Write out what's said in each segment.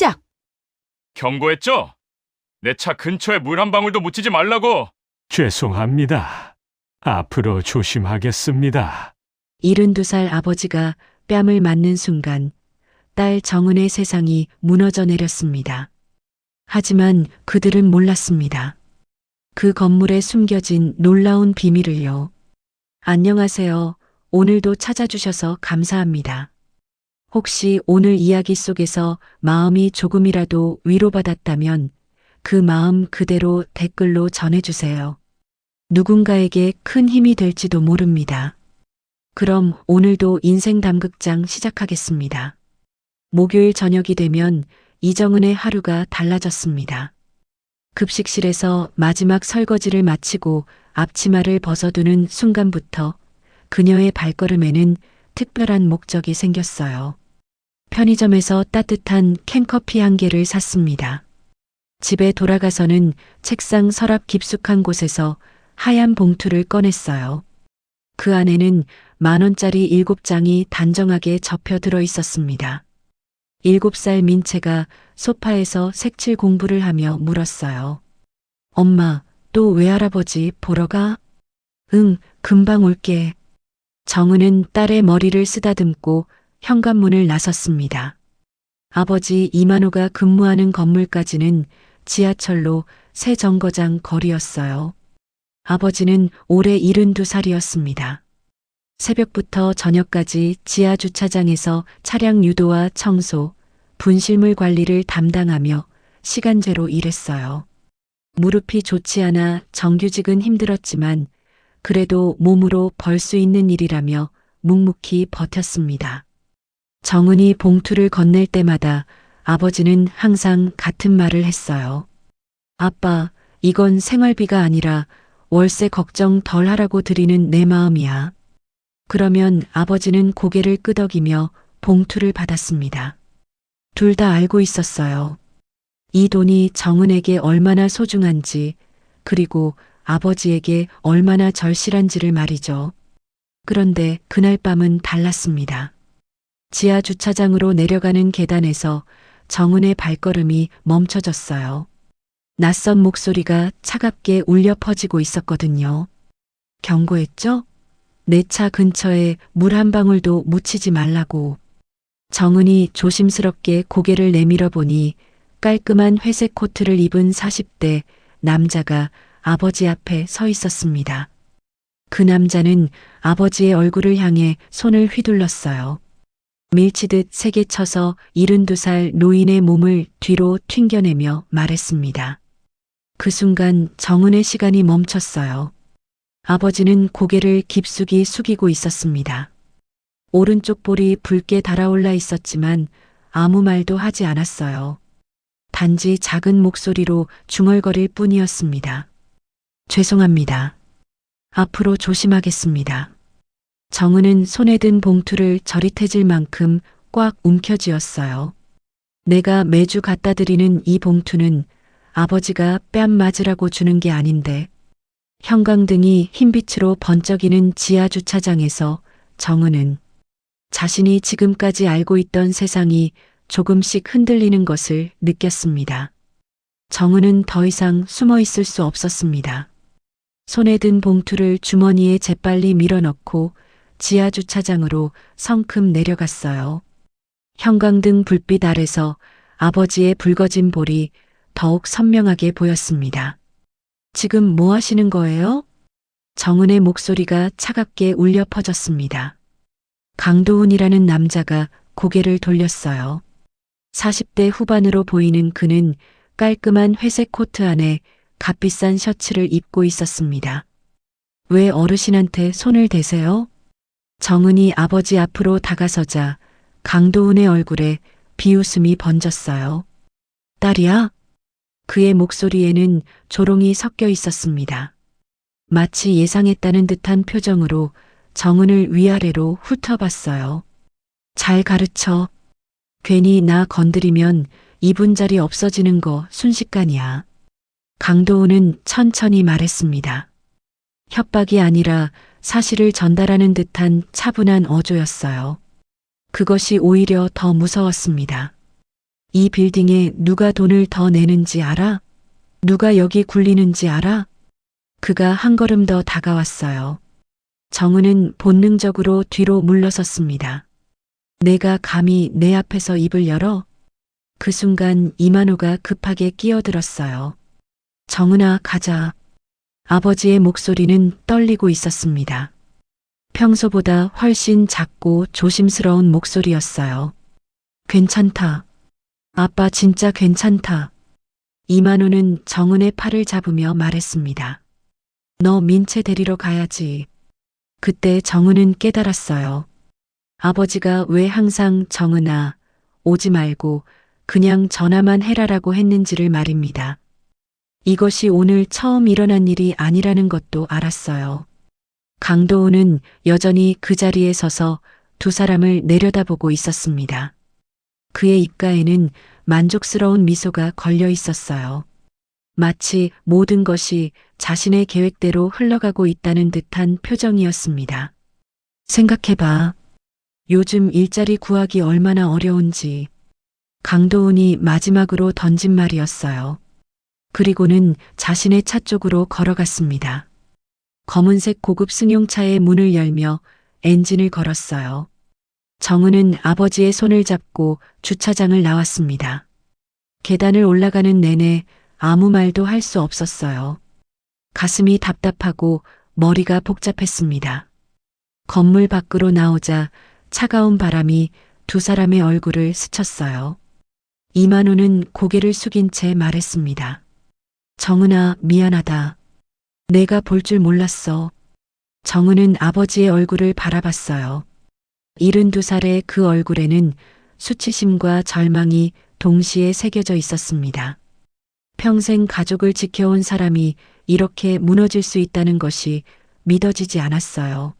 깜짝! 경고했죠? 내 차 근처에 물 한 방울도 묻히지 말라고. 죄송합니다. 앞으로 조심하겠습니다. 72살 아버지가 뺨을 맞는 순간 딸 정은의 세상이 무너져 내렸습니다. 하지만 그들은 몰랐습니다. 그 건물에 숨겨진 놀라운 비밀을요. 안녕하세요. 오늘도 찾아주셔서 감사합니다. 혹시 오늘 이야기 속에서 마음이 조금이라도 위로받았다면 그 마음 그대로 댓글로 전해주세요. 누군가에게 큰 힘이 될지도 모릅니다. 그럼 오늘도 인생 담극장 시작하겠습니다. 목요일 저녁이 되면 이정은의 하루가 달라졌습니다. 급식실에서 마지막 설거지를 마치고 앞치마를 벗어두는 순간부터 그녀의 발걸음에는 특별한 목적이 생겼어요. 편의점에서 따뜻한 캔커피 한 개를 샀습니다. 집에 돌아가서는 책상 서랍 깊숙한 곳에서 하얀 봉투를 꺼냈어요. 그 안에는 만 원짜리 일곱 장이 단정하게 접혀 들어 있었습니다. 일곱 살 민채가 소파에서 색칠 공부를 하며 물었어요. 엄마, 또 외할아버지 보러 가? 응, 금방 올게. 정은은 딸의 머리를 쓰다듬고 현관문을 나섰습니다. 아버지 이만호가 근무하는 건물까지는 지하철로 새 정거장 거리였어요. 아버지는 올해 72살이었습니다. 새벽부터 저녁까지 지하 주차장에서 차량 유도와 청소, 분실물 관리를 담당하며 시간제로 일했어요. 무릎이 좋지 않아 정규직은 힘들었지만 그래도 몸으로 벌 수 있는 일이라며 묵묵히 버텼습니다. 정은이 봉투를 건넬 때마다 아버지는 항상 같은 말을 했어요. 아빠, 이건 생활비가 아니라 월세 걱정 덜 하라고 드리는 내 마음이야. 그러면 아버지는 고개를 끄덕이며 봉투를 받았습니다. 둘 다 알고 있었어요. 이 돈이 정은에게 얼마나 소중한지, 그리고 아버지에게 얼마나 절실한지를 말이죠. 그런데 그날 밤은 달랐습니다. 지하 주차장으로 내려가는 계단에서 정은의 발걸음이 멈춰졌어요. 낯선 목소리가 차갑게 울려 퍼지고 있었거든요. 경고했죠? 내 차 근처에 물 한 방울도 묻히지 말라고. 정은이 조심스럽게 고개를 내밀어 보니 깔끔한 회색 코트를 입은 40대 남자가 아버지 앞에 서 있었습니다. 그 남자는 아버지의 얼굴을 향해 손을 휘둘렀어요. 밀치듯 세게 쳐서 72살 노인의 몸을 뒤로 튕겨내며 말했습니다. 그 순간 정은의 시간이 멈췄어요. 아버지는 고개를 깊숙이 숙이고 있었습니다. 오른쪽 볼이 붉게 달아올라 있었지만 아무 말도 하지 않았어요. 단지 작은 목소리로 중얼거릴 뿐이었습니다. 죄송합니다. 앞으로 조심하겠습니다. 정은은 손에 든 봉투를 저릿해질 만큼 꽉 움켜쥐었어요. 내가 매주 갖다 드리는 이 봉투는 아버지가 뺨 맞으라고 주는 게 아닌데 형광등이 흰빛으로 번쩍이는 지하 주차장에서 정은은 자신이 지금까지 알고 있던 세상이 조금씩 흔들리는 것을 느꼈습니다. 정은은 더 이상 숨어 있을 수 없었습니다. 손에 든 봉투를 주머니에 재빨리 밀어넣고 지하 주차장으로 성큼 내려갔어요. 형광등 불빛 아래서 아버지의 붉어진 볼이 더욱 선명하게 보였습니다. 지금 뭐 하시는 거예요? 정은의 목소리가 차갑게 울려 퍼졌습니다. 강도훈이라는 남자가 고개를 돌렸어요. 40대 후반으로 보이는 그는 깔끔한 회색 코트 안에 값비싼 셔츠를 입고 있었습니다. 왜 어르신한테 손을 대세요? 정은이 아버지 앞으로 다가서자 강도훈의 얼굴에 비웃음이 번졌어요. 딸이야? 그의 목소리에는 조롱이 섞여 있었습니다. 마치 예상했다는 듯한 표정으로 정은을 위아래로 훑어봤어요. 잘 가르쳐. 괜히 나 건드리면 이분 자리 없어지는 거 순식간이야. 강도훈은 천천히 말했습니다. 협박이 아니라 사실을 전달하는 듯한 차분한 어조였어요. 그것이 오히려 더 무서웠습니다. 이 빌딩에 누가 돈을 더 내는지 알아? 누가 여기 굴리는지 알아? 그가 한 걸음 더 다가왔어요. 정은은 본능적으로 뒤로 물러섰습니다. 내가 감히 내 앞에서 입을 열어? 그 순간 이만호가 급하게 끼어들었어요. 정은아, 가자. 아버지의 목소리는 떨리고 있었습니다. 평소보다 훨씬 작고 조심스러운 목소리였어요. 괜찮다. 아빠 진짜 괜찮다. 이만호는 정은의 팔을 잡으며 말했습니다. 너 민채 데리러 가야지. 그때 정은은 깨달았어요. 아버지가 왜 항상 정은아, 오지 말고 그냥 전화만 해라라고 했는지를 말입니다. 이것이 오늘 처음 일어난 일이 아니라는 것도 알았어요. 강도우는 여전히 그 자리에 서서 두 사람을 내려다보고 있었습니다. 그의 입가에는 만족스러운 미소가 걸려 있었어요. 마치 모든 것이 자신의 계획대로 흘러가고 있다는 듯한 표정이었습니다. 생각해봐. 요즘 일자리 구하기 얼마나 어려운지. 강도훈이 마지막으로 던진 말이었어요. 그리고는 자신의 차 쪽으로 걸어갔습니다. 검은색 고급 승용차의 문을 열며 엔진을 걸었어요. 정은은 아버지의 손을 잡고 주차장을 나왔습니다. 계단을 올라가는 내내 아무 말도 할 수 없었어요. 가슴이 답답하고 머리가 복잡했습니다. 건물 밖으로 나오자 차가운 바람이 두 사람의 얼굴을 스쳤어요. 이만호는 고개를 숙인 채 말했습니다. 정은아, 미안하다. 내가 볼 줄 몰랐어. 정은은 아버지의 얼굴을 바라봤어요. 72살의 그 얼굴에는 수치심과 절망이 동시에 새겨져 있었습니다. 평생 가족을 지켜온 사람이 이렇게 무너질 수 있다는 것이 믿어지지 않았어요.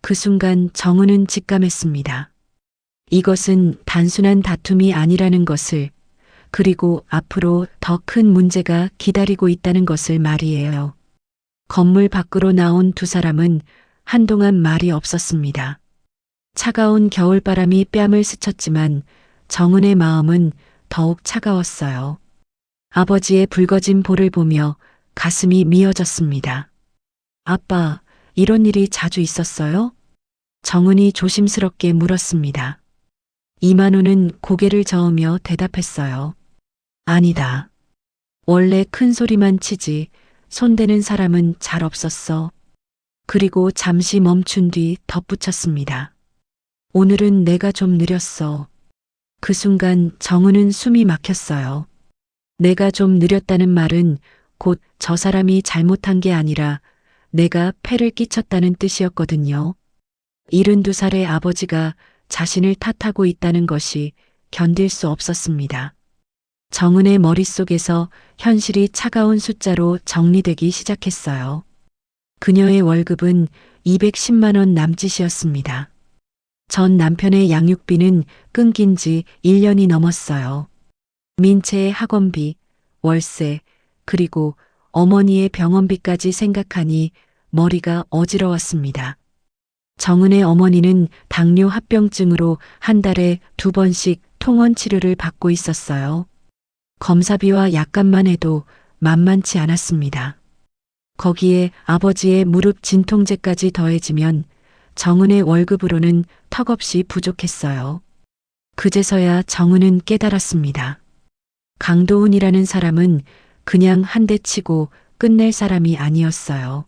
그 순간 정은은 직감했습니다. 이것은 단순한 다툼이 아니라는 것을, 그리고 앞으로 더 큰 문제가 기다리고 있다는 것을 말이에요. 건물 밖으로 나온 두 사람은 한동안 말이 없었습니다. 차가운 겨울바람이 뺨을 스쳤지만 정은의 마음은 더욱 차가웠어요. 아버지의 붉어진 볼을 보며 가슴이 미어졌습니다. 아빠, 이런 일이 자주 있었어요? 정은이 조심스럽게 물었습니다. 이만호는 고개를 저으며 대답했어요. 아니다. 원래 큰 소리만 치지 손대는 사람은 잘 없었어. 그리고 잠시 멈춘 뒤 덧붙였습니다. 오늘은 내가 좀 느렸어. 그 순간 정은은 숨이 막혔어요. 내가 좀 느렸다는 말은 곧 저 사람이 잘못한 게 아니라 내가 폐를 끼쳤다는 뜻이었거든요. 72살의 아버지가 자신을 탓하고 있다는 것이 견딜 수 없었습니다. 정은의 머릿속에서 현실이 차가운 숫자로 정리되기 시작했어요. 그녀의 월급은 210만 원 남짓이었습니다. 전 남편의 양육비는 끊긴 지 1년이 넘었어요. 민채의 학원비, 월세, 그리고 어머니의 병원비까지 생각하니 머리가 어지러웠습니다. 정은의 어머니는 당뇨 합병증으로 한 달에 두 번씩 통원 치료를 받고 있었어요. 검사비와 약값만 해도 만만치 않았습니다. 거기에 아버지의 무릎 진통제까지 더해지면 정은의 월급으로는 턱없이 부족했어요. 그제서야 정은은 깨달았습니다. 강도훈이라는 사람은 그냥 한 대 치고 끝낼 사람이 아니었어요.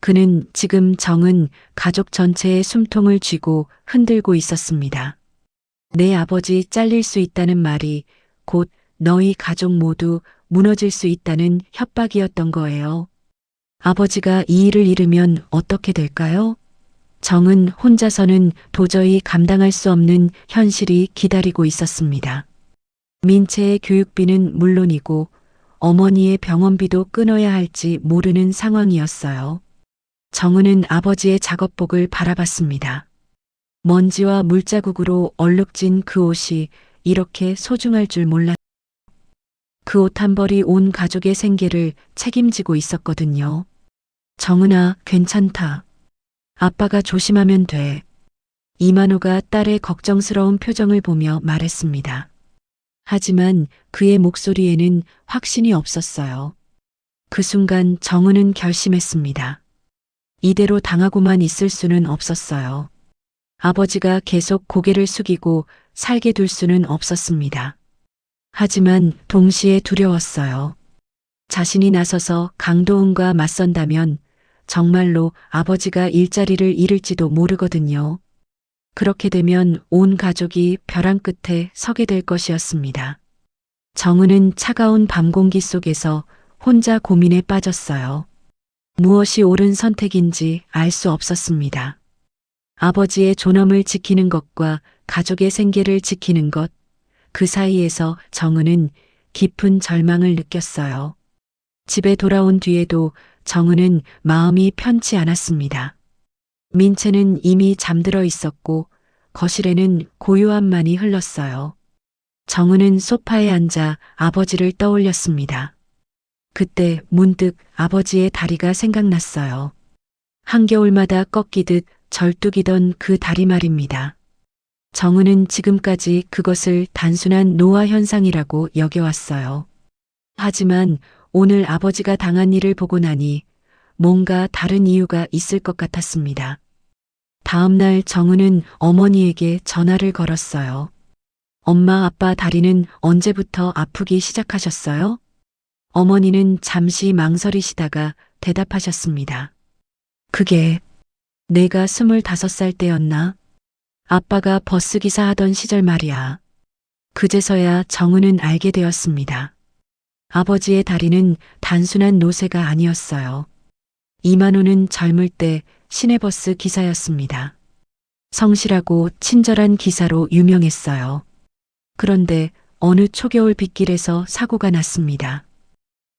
그는 지금 정은 가족 전체의 숨통을 쥐고 흔들고 있었습니다. 내 아버지 잘릴 수 있다는 말이 곧 너희 가족 모두 무너질 수 있다는 협박이었던 거예요. 아버지가 이 일을 잃으면 어떻게 될까요? 정은 혼자서는 도저히 감당할 수 없는 현실이 기다리고 있었습니다. 민채의 교육비는 물론이고 어머니의 병원비도 끊어야 할지 모르는 상황이었어요. 정은은 아버지의 작업복을 바라봤습니다. 먼지와 물자국으로 얼룩진 그 옷이 이렇게 소중할 줄 몰랐. 그 옷 한 벌이 온 가족의 생계를 책임지고 있었거든요. 정은아, 괜찮다. 아빠가 조심하면 돼. 이만호가 딸의 걱정스러운 표정을 보며 말했습니다. 하지만 그의 목소리에는 확신이 없었어요. 그 순간 정은은 결심했습니다. 이대로 당하고만 있을 수는 없었어요. 아버지가 계속 고개를 숙이고 살게 둘 수는 없었습니다. 하지만 동시에 두려웠어요. 자신이 나서서 강도은과 맞선다면 정말로 아버지가 일자리를 잃을지도 모르거든요. 그렇게 되면 온 가족이 벼랑 끝에 서게 될 것이었습니다. 정은은 차가운 밤 공기 속에서 혼자 고민에 빠졌어요. 무엇이 옳은 선택인지 알 수 없었습니다. 아버지의 존엄을 지키는 것과 가족의 생계를 지키는 것, 그 사이에서 정은은 깊은 절망을 느꼈어요. 집에 돌아온 뒤에도 정은은 마음이 편치 않았습니다. 민채는 이미 잠들어 있었고 거실에는 고요함만이 흘렀어요. 정은은 소파에 앉아 아버지를 떠올렸습니다. 그때 문득 아버지의 다리가 생각났어요. 한겨울마다 꺾이듯 절뚝이던 그 다리 말입니다. 정은은 지금까지 그것을 단순한 노화 현상이라고 여겨왔어요. 하지만 오늘 아버지가 당한 일을 보고 나니 뭔가 다른 이유가 있을 것 같았습니다. 다음 날 정은은 어머니에게 전화를 걸었어요. 엄마 아빠 다리는 언제부터 아프기 시작하셨어요? 어머니는 잠시 망설이시다가 대답하셨습니다. 그게 내가 스물다섯 살 때였나? 아빠가 버스기사 하던 시절 말이야. 그제서야 정은은 알게 되었습니다. 아버지의 다리는 단순한 노쇠가 아니었어요. 이만호는 젊을 때 시내버스 기사였습니다. 성실하고 친절한 기사로 유명했어요. 그런데 어느 초겨울 빗길에서 사고가 났습니다.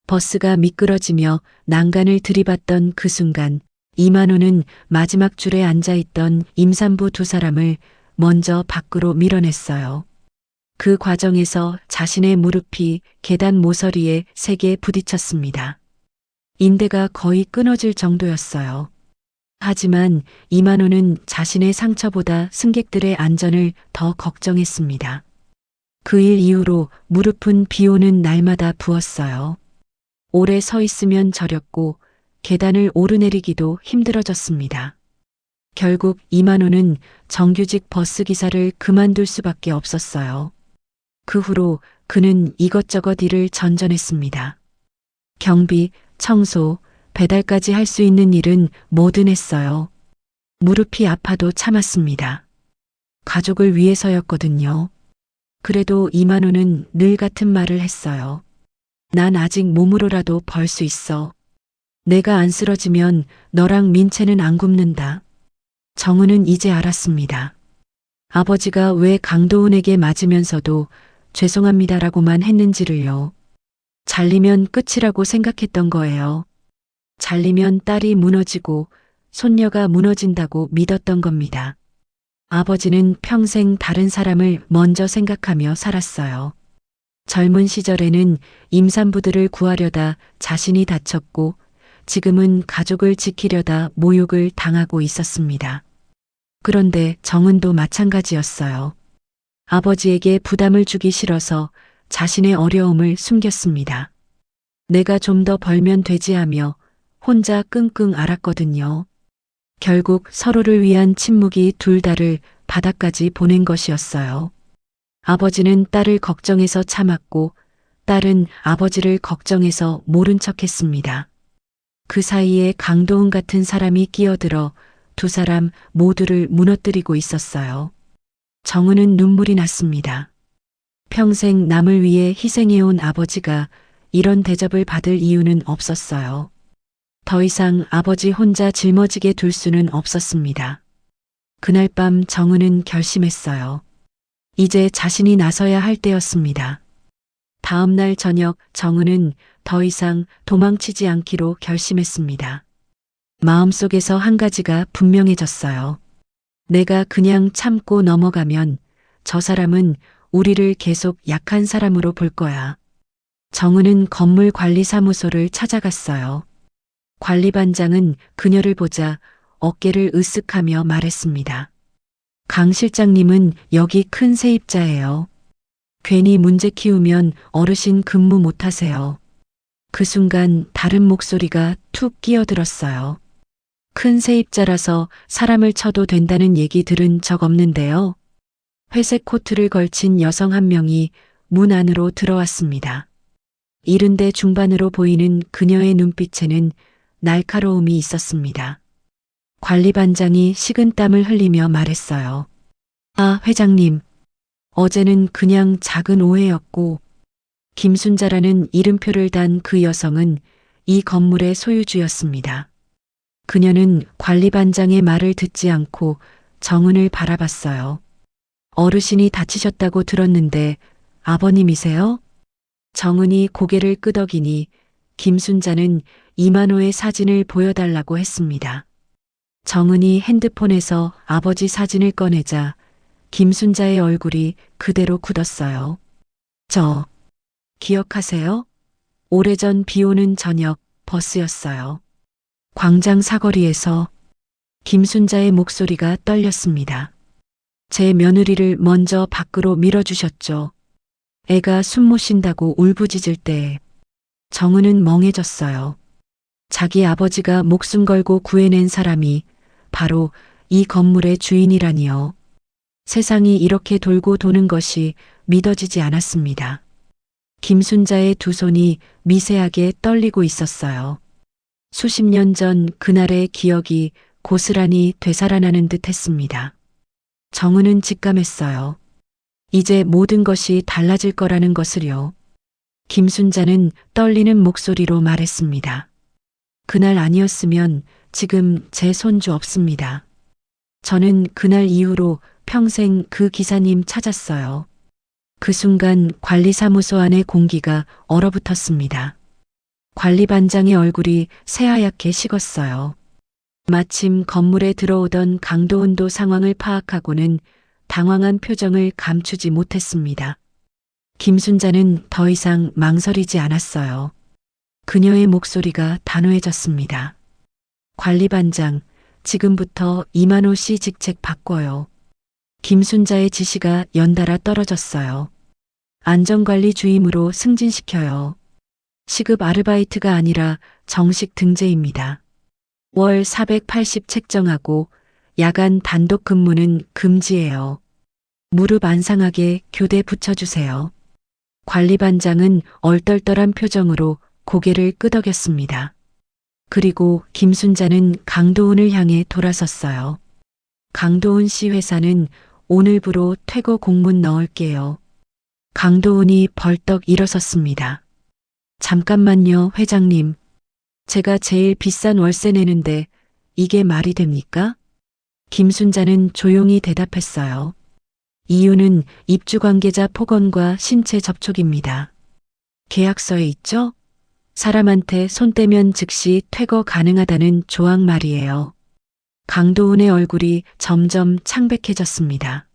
버스가 미끄러지며 난간을 들이받던 그 순간 이만호는 마지막 줄에 앉아 있던 임산부 두 사람을 먼저 밖으로 밀어냈어요. 그 과정에서 자신의 무릎이 계단 모서리에 세게 부딪혔습니다. 인대가 거의 끊어질 정도였어요. 하지만 이만호는 자신의 상처보다 승객들의 안전을 더 걱정했습니다. 그 일 이후로 무릎은 비 오는 날마다 부었어요. 오래 서 있으면 저렸고 계단을 오르내리기도 힘들어졌습니다. 결국 이만호는 정규직 버스 기사를 그만둘 수밖에 없었어요. 그 후로 그는 이것저것 일을 전전했습니다. 경비, 청소, 배달까지 할 수 있는 일은 뭐든 했어요. 무릎이 아파도 참았습니다. 가족을 위해서였거든요. 그래도 이만호는 늘 같은 말을 했어요. 난 아직 몸으로라도 벌 수 있어. 내가 안 쓰러지면 너랑 민채는 안 굶는다. 정은은 이제 알았습니다. 아버지가 왜 강도훈에게 맞으면서도 죄송합니다라고만 했는지를요. 잘리면 끝이라고 생각했던 거예요. 잘리면 딸이 무너지고 손녀가 무너진다고 믿었던 겁니다. 아버지는 평생 다른 사람을 먼저 생각하며 살았어요. 젊은 시절에는 임산부들을 구하려다 자신이 다쳤고 지금은 가족을 지키려다 모욕을 당하고 있었습니다. 그런데 정은도 마찬가지였어요. 아버지에게 부담을 주기 싫어서 자신의 어려움을 숨겼습니다. 내가 좀 더 벌면 되지 하며 혼자 끙끙 앓았거든요. 결국 서로를 위한 침묵이 둘 다를 바닥까지 보낸 것이었어요. 아버지는 딸을 걱정해서 참았고 딸은 아버지를 걱정해서 모른 척 했습니다. 그 사이에 강도훈 같은 사람이 끼어들어 두 사람 모두를 무너뜨리고 있었어요. 정은은 눈물이 났습니다. 평생 남을 위해 희생해온 아버지가 이런 대접을 받을 이유는 없었어요. 더 이상 아버지 혼자 짊어지게 둘 수는 없었습니다. 그날 밤 정은은 결심했어요. 이제 자신이 나서야 할 때였습니다. 다음 날 저녁 정은은 더 이상 도망치지 않기로 결심했습니다. 마음속에서 한 가지가 분명해졌어요. 내가 그냥 참고 넘어가면 저 사람은 우리를 계속 약한 사람으로 볼 거야. 정은은 건물 관리 사무소를 찾아갔어요. 관리반장은 그녀를 보자 어깨를 으쓱하며 말했습니다. 강 실장님은 여기 큰 세입자예요. 괜히 문제 키우면 어르신 근무 못 하세요. 그 순간 다른 목소리가 툭 끼어들었어요. 큰 세입자라서 사람을 쳐도 된다는 얘기 들은 적 없는데요. 회색 코트를 걸친 여성 한 명이 문 안으로 들어왔습니다. 이른데 중반으로 보이는 그녀의 눈빛에는 날카로움이 있었습니다. 관리반장이 식은땀을 흘리며 말했어요. 아, 회장님. 어제는 그냥 작은 오해였고, 김순자라는 이름표를 단 그 여성은 이 건물의 소유주였습니다. 그녀는 관리반장의 말을 듣지 않고 정은을 바라봤어요. 어르신이 다치셨다고 들었는데 아버님이세요? 정은이 고개를 끄덕이니 김순자는 이만호의 사진을 보여달라고 했습니다. 정은이 핸드폰에서 아버지 사진을 꺼내자 김순자의 얼굴이 그대로 굳었어요. 저, 기억하세요? 오래전 비 오는 저녁 버스였어요. 광장 사거리에서 김순자의 목소리가 떨렸습니다. 제 며느리를 먼저 밖으로 밀어주셨죠. 애가 숨 못 쉰다고 울부짖을 때 정은은 멍해졌어요. 자기 아버지가 목숨 걸고 구해낸 사람이 바로 이 건물의 주인이라니요. 세상이 이렇게 돌고 도는 것이 믿어지지 않았습니다. 김순자의 두 손이 미세하게 떨리고 있었어요. 수십 년 전 그날의 기억이 고스란히 되살아나는 듯 했습니다. 정은은 직감했어요. 이제 모든 것이 달라질 거라는 것을요. 김순자는 떨리는 목소리로 말했습니다. 그날 아니었으면 지금 제 손주 없습니다. 저는 그날 이후로 평생 그 기사님 찾았어요. 그 순간 관리사무소 안의 공기가 얼어붙었습니다. 관리반장의 얼굴이 새하얗게 식었어요. 마침 건물에 들어오던 강도은도 상황을 파악하고는 당황한 표정을 감추지 못했습니다. 김순자는 더 이상 망설이지 않았어요. 그녀의 목소리가 단호해졌습니다. 관리반장, 지금부터 이만호 씨 직책 바꿔요. 김순자의 지시가 연달아 떨어졌어요. 안전관리 주임으로 승진시켜요. 시급 아르바이트가 아니라 정식 등재입니다. 월 480 책정하고 야간 단독 근무는 금지예요. 무릎 안 상하게 교대 붙여주세요. 관리반장은 얼떨떨한 표정으로 고개를 끄덕였습니다. 그리고 김순자는 강도훈을 향해 돌아섰어요. 강도훈 씨 회사는 오늘부로 퇴거 공문 넣을게요. 강도훈이 벌떡 일어섰습니다. 잠깐만요, 회장님. 제가 제일 비싼 월세 내는데 이게 말이 됩니까? 김순자는 조용히 대답했어요. 이유는 입주 관계자 폭언과 신체 접촉입니다. 계약서에 있죠? 사람한테 손 떼면 즉시 퇴거 가능하다는 조항 말이에요. 강도훈의 얼굴이 점점 창백해졌습니다.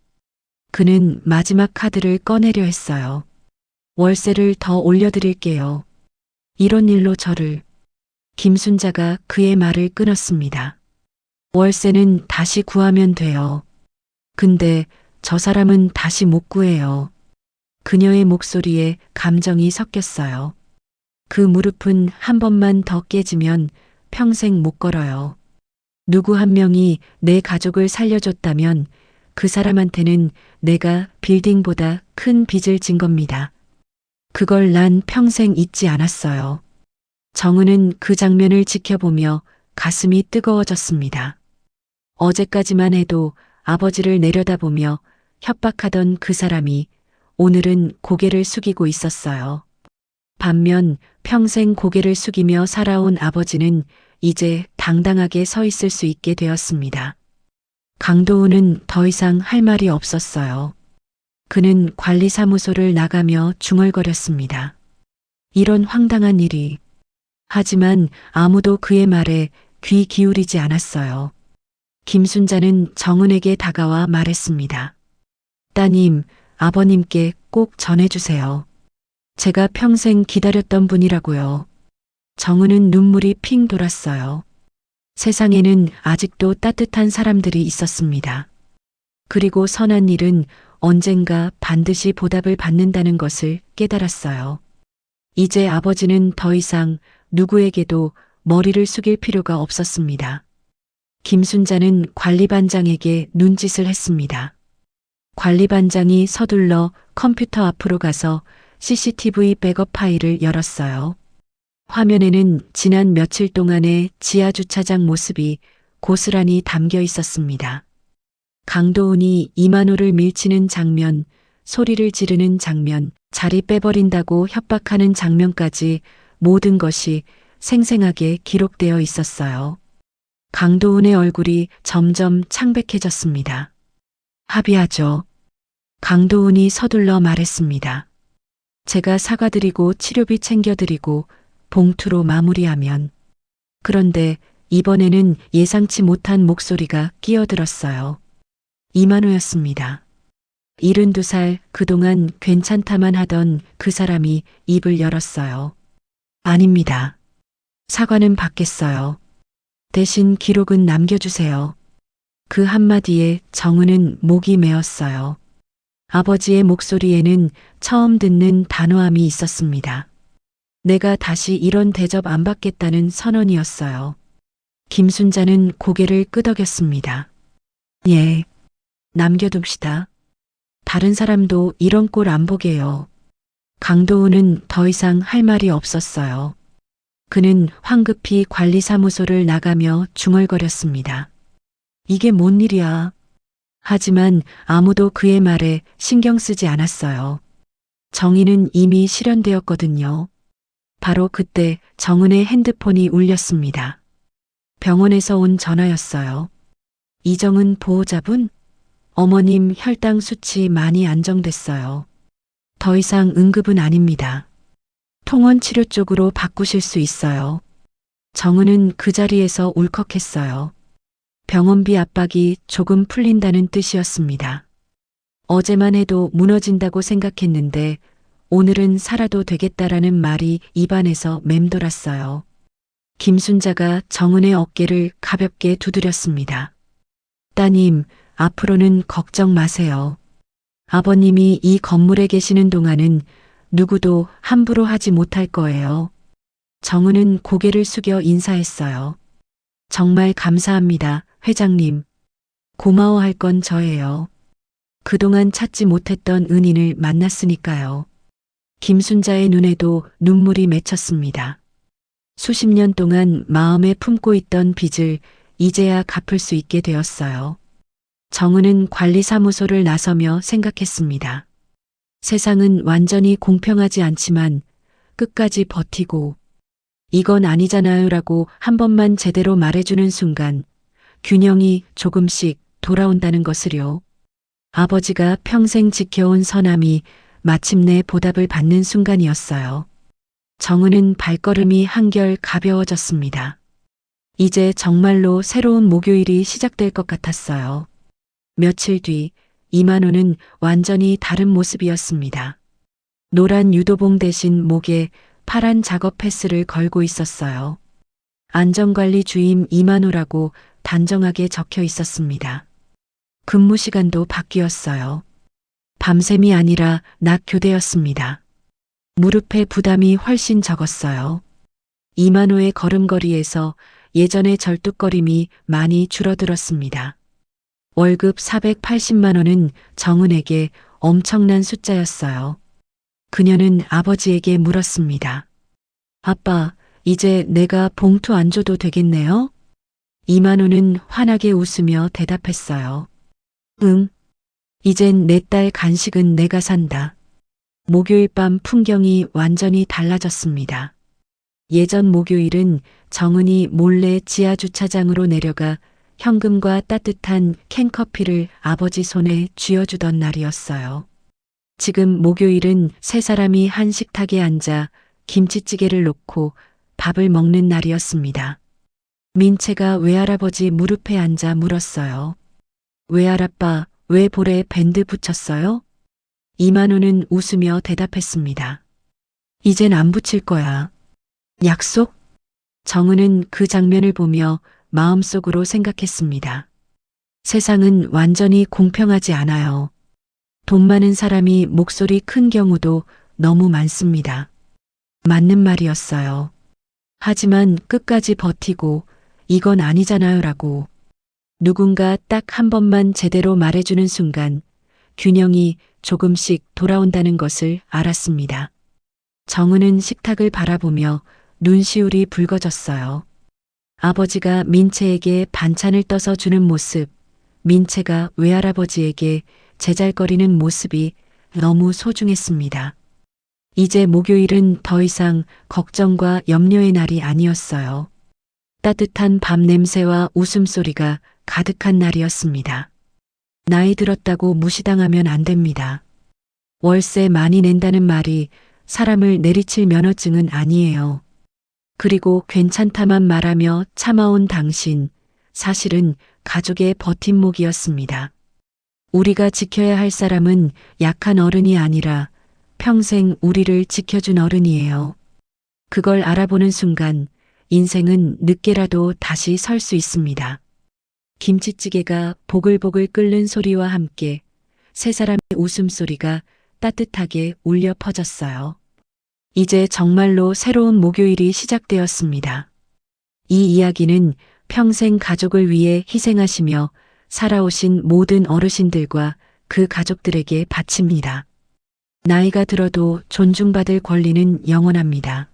그는 마지막 카드를 꺼내려 했어요. 월세를 더 올려드릴게요. 이런 일로 저를 김순자가 그의 말을 끊었습니다. 월세는 다시 구하면 돼요. 근데 저 사람은 다시 못 구해요. 그녀의 목소리에 감정이 섞였어요. 그 무릎은 한 번만 더 깨지면 평생 못 걸어요. 누구 한 명이 내 가족을 살려줬다면 그 사람한테는 내가 빌딩보다 큰 빚을 진 겁니다. 그걸 난 평생 잊지 않았어요. 정은은 그 장면을 지켜보며 가슴이 뜨거워졌습니다. 어제까지만 해도 아버지를 내려다보며 협박하던 그 사람이 오늘은 고개를 숙이고 있었어요. 반면 평생 고개를 숙이며 살아온 아버지는 이제 당당하게 서 있을 수 있게 되었습니다. 강도훈은 더 이상 할 말이 없었어요. 그는 관리사무소를 나가며 중얼거렸습니다. 이런 황당한 일이. 하지만 아무도 그의 말에 귀 기울이지 않았어요. 김순자는 정은에게 다가와 말했습니다. 따님, 아버님께 꼭 전해주세요. 제가 평생 기다렸던 분이라고요. 정은은 눈물이 핑 돌았어요. 세상에는 아직도 따뜻한 사람들이 있었습니다. 그리고 선한 일은 언젠가 반드시 보답을 받는다는 것을 깨달았어요. 이제 아버지는 더 이상 누구에게도 머리를 숙일 필요가 없었습니다. 김순자는 관리반장에게 눈짓을 했습니다. 관리반장이 서둘러 컴퓨터 앞으로 가서 CCTV 백업 파일을 열었어요. 화면에는 지난 며칠 동안의 지하주차장 모습이 고스란히 담겨 있었습니다. 강도훈이 이만호를 밀치는 장면, 소리를 지르는 장면, 자리 빼버린다고 협박하는 장면까지 모든 것이 생생하게 기록되어 있었어요. 강도훈의 얼굴이 점점 창백해졌습니다. 합의하죠. 강도훈이 서둘러 말했습니다. 제가 사과드리고 치료비 챙겨드리고 봉투로 마무리하면. 그런데 이번에는 예상치 못한 목소리가 끼어들었어요. 이만호였습니다. 72살 그동안 괜찮다만 하던 그 사람이 입을 열었어요. 아닙니다. 사과는 받겠어요. 대신 기록은 남겨주세요. 그 한마디에 정은은 목이 메었어요. 아버지의 목소리에는 처음 듣는 단호함이 있었습니다. 내가 다시 이런 대접 안 받겠다는 선언이었어요. 김순자는 고개를 끄덕였습니다. 예, 남겨둡시다. 다른 사람도 이런 꼴 안 보게요. 강도훈은 더 이상 할 말이 없었어요. 그는 황급히 관리사무소를 나가며 중얼거렸습니다. 이게 뭔 일이야. 하지만 아무도 그의 말에 신경 쓰지 않았어요. 정의는 이미 실현되었거든요. 바로 그때 정은의 핸드폰이 울렸습니다. 병원에서 온 전화였어요. 이정은 보호자분? 어머님 혈당 수치 많이 안정됐어요. 더 이상 응급은 아닙니다. 통원 치료 쪽으로 바꾸실 수 있어요. 정은은 그 자리에서 울컥했어요. 병원비 압박이 조금 풀린다는 뜻이었습니다. 어제만 해도 무너진다고 생각했는데 오늘은 살아도 되겠다라는 말이 입안에서 맴돌았어요. 김순자가 정은의 어깨를 가볍게 두드렸습니다. 따님, 앞으로는 걱정 마세요. 아버님이 이 건물에 계시는 동안은 누구도 함부로 하지 못할 거예요. 정은은 고개를 숙여 인사했어요. 정말 감사합니다, 회장님. 고마워할 건 저예요. 그동안 찾지 못했던 은인을 만났으니까요. 김순자의 눈에도 눈물이 맺혔습니다. 수십 년 동안 마음에 품고 있던 빚을 이제야 갚을 수 있게 되었어요. 정은은 관리사무소를 나서며 생각했습니다. 세상은 완전히 공평하지 않지만 끝까지 버티고 이건 아니잖아요 라고 한 번만 제대로 말해주는 순간 균형이 조금씩 돌아온다는 것을요. 아버지가 평생 지켜온 선함이 마침내 보답을 받는 순간이었어요. 정은은 발걸음이 한결 가벼워졌습니다. 이제 정말로 새로운 목요일이 시작될 것 같았어요. 며칠 뒤 이만호는 완전히 다른 모습이었습니다. 노란 유도봉 대신 목에 파란 작업 패스를 걸고 있었어요. 안전관리 주임 이만호라고 단정하게 적혀 있었습니다. 근무 시간도 바뀌었어요. 밤샘이 아니라 낮 교대였습니다. 무릎의 부담이 훨씬 적었어요. 이만호의 걸음걸이에서 예전의 절뚝거림이 많이 줄어들었습니다. 월급 480만 원은 정은에게 엄청난 숫자였어요. 그녀는 아버지에게 물었습니다. 아빠, 이제 내가 봉투 안 줘도 되겠네요? 이만호는 환하게 웃으며 대답했어요. 응. 이젠 내 딸 간식은 내가 산다. 목요일 밤 풍경이 완전히 달라졌습니다. 예전 목요일은 정은이 몰래 지하 주차장으로 내려가 현금과 따뜻한 캔커피를 아버지 손에 쥐어주던 날이었어요. 지금 목요일은 세 사람이 한 식탁에 앉아 김치찌개를 놓고 밥을 먹는 날이었습니다. 민채가 외할아버지 무릎에 앉아 물었어요. 외할아빠, 왜 볼에 밴드 붙였어요? 이만호는 웃으며 대답했습니다. 이젠 안 붙일 거야. 약속? 정은은 그 장면을 보며 마음속으로 생각했습니다. 세상은 완전히 공평하지 않아요. 돈 많은 사람이 목소리 큰 경우도 너무 많습니다. 맞는 말이었어요. 하지만 끝까지 버티고 이건 아니잖아요 라고 누군가 딱 한 번만 제대로 말해주는 순간 균형이 조금씩 돌아온다는 것을 알았습니다. 정은은 식탁을 바라보며 눈시울이 붉어졌어요. 아버지가 민채에게 반찬을 떠서 주는 모습, 민채가 외할아버지에게 제잘거리는 모습이 너무 소중했습니다. 이제 목요일은 더 이상 걱정과 염려의 날이 아니었어요. 따뜻한 밤 냄새와 웃음소리가 가득한 날이었습니다. 나이 들었다고 무시당하면 안 됩니다. 월세 많이 낸다는 말이 사람을 내리칠 면허증은 아니에요. 그리고 괜찮다만 말하며 참아온 당신, 사실은 가족의 버팀목이었습니다. 우리가 지켜야 할 사람은 약한 어른이 아니라 평생 우리를 지켜준 어른이에요. 그걸 알아보는 순간 인생은 늦게라도 다시 설 수 있습니다. 김치찌개가 보글보글 끓는 소리와 함께 세 사람의 웃음소리가 따뜻하게 울려 퍼졌어요. 이제 정말로 새로운 목요일이 시작되었습니다. 이 이야기는 평생 가족을 위해 희생하시며 살아오신 모든 어르신들과 그 가족들에게 바칩니다. 나이가 들어도 존중받을 권리는 영원합니다.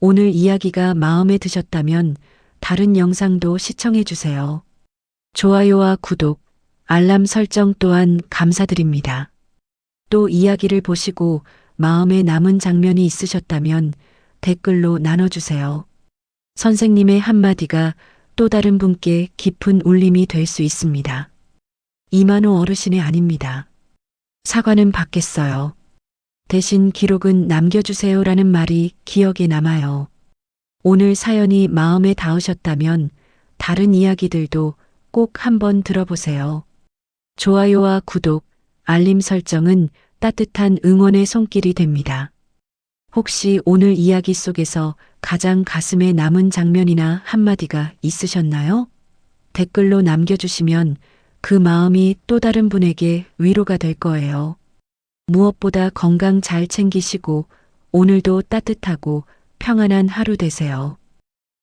오늘 이야기가 마음에 드셨다면 다른 영상도 시청해 주세요. 좋아요와 구독, 알람 설정 또한 감사드립니다. 또 이야기를 보시고 마음에 남은 장면이 있으셨다면 댓글로 나눠주세요. 선생님의 한마디가 또 다른 분께 깊은 울림이 될 수 있습니다. 이만호 어르신의 아닙니다. 사과는 받겠어요. 대신 기록은 남겨주세요라는 말이 기억에 남아요. 오늘 사연이 마음에 닿으셨다면 다른 이야기들도 꼭 한번 들어보세요. 좋아요와 구독, 알림 설정은 따뜻한 응원의 손길이 됩니다. 혹시 오늘 이야기 속에서 가장 가슴에 남은 장면이나 한마디가 있으셨나요? 댓글로 남겨주시면 그 마음이 또 다른 분에게 위로가 될 거예요. 무엇보다 건강 잘 챙기시고 오늘도 따뜻하고 평안한 하루 되세요.